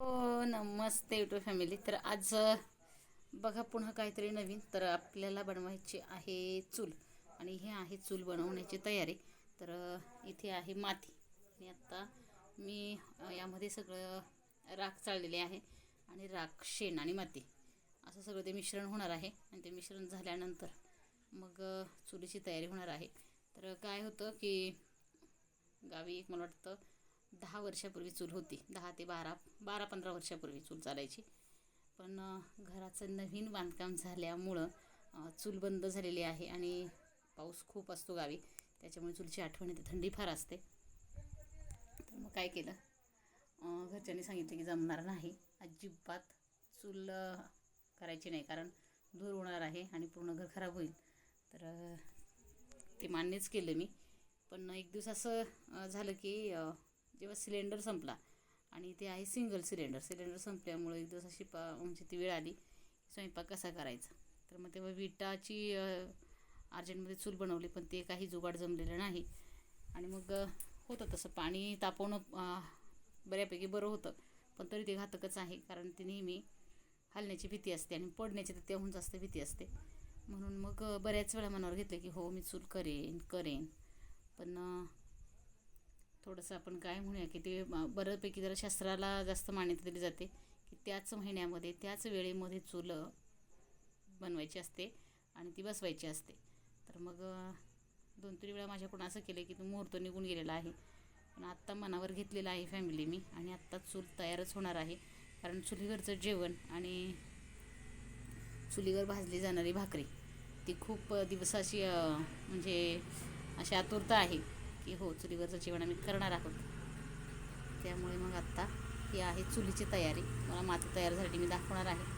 हो नमस्ते YouTube family तर आज बघा पुन्हा काहीतरी नवीन. तर आपल्याला बनवायची आहे चूल. आणि हे आहे चूल बनवण्याची तयारी. तर इथे आहे माती. आणि आत्ता मी यामध्ये सगळं राख चाललेले आहे. आणि राख शेण आणि माती. असं सगळं ते मिश्रण होणार आहे. आणि ते मिश्रण झाल्यानंतर मग चुलीची तयारी होणार आहे. तर काय होतं की गावी एक मला वाटतं दहा वर्षापूर्वी चूल होती. दहा ते बारा बारा पंधरा वर्षापूर्वी चूल चालायची. पण घराचं नवीन बांधकाम झाल्यामुळं चूल बंद झालेली आहे आणि पाऊस खूप असतो गावी. त्याच्यामुळे चूलची आठवण येते. थंडी फार असते. तर मग काय केलं? घरच्यांनी सांगितलं की जमणार नाही. अजिबात चूल करायची नाही. कारण धूर होणार आहे आणि पूर्ण घर खराब होईल. तर ते मान्यच केलं मी. पण एक दिवस असं झालं की जेव्हा सिलेंडर संपला. आणि ते आहे सिंगल सिलेंडर. सिलेंडर संपल्यामुळे एक दिवस अशी पा म्हणजे ती वेळ आली. स्वयंपाक कसा करायचा? तर मग तेव्हा विटाची अर्जंटमध्ये चूल बनवली पण ते काही जुगाड जमलेलं नाही. आणि मग होतं तसं. पाणी तापवणं बऱ्यापैकी बरं होतं. पण तरी ते घातकच आहे कारण ते नेहमी हलण्याची भीती असते आणि पडण्याची तर त्याहून जास्त भीती असते. म्हणून मग बऱ्याच वेळा मनावर घेतलं की हो मी चूल करेन करेन. पण थोडंसं आपण काय म्हणूया की ते बऱ्यापैकी जरा शास्त्राला जास्त मान्यता दिली जाते की त्याच महिन्यामध्ये त्याच वेळेमध्ये चूल बनवायची असते आणि ती बसवायची असते. तर मग दोन तीन वेळा माझ्याकडून असं केलं की तो मुहूर्त निघून गेलेला आहे. पण आत्ता मनावर घेतलेलं आहे फॅमिली मी आणि आत्ता चूल तयारच होणार आहे. कारण चुलीवरचं जेवण आणि चुलीवर भाजली जाणारी भाकरी ती खूप दिवसाची म्हणजे अशी आतुरता आहे. की हो चुलीवरचं जेवण आम्ही करणार आहोत. त्यामुळे मग आत्ता ही आहे चुलीची तयारी. मला माती तयार झाली मी दाखवणार आहे.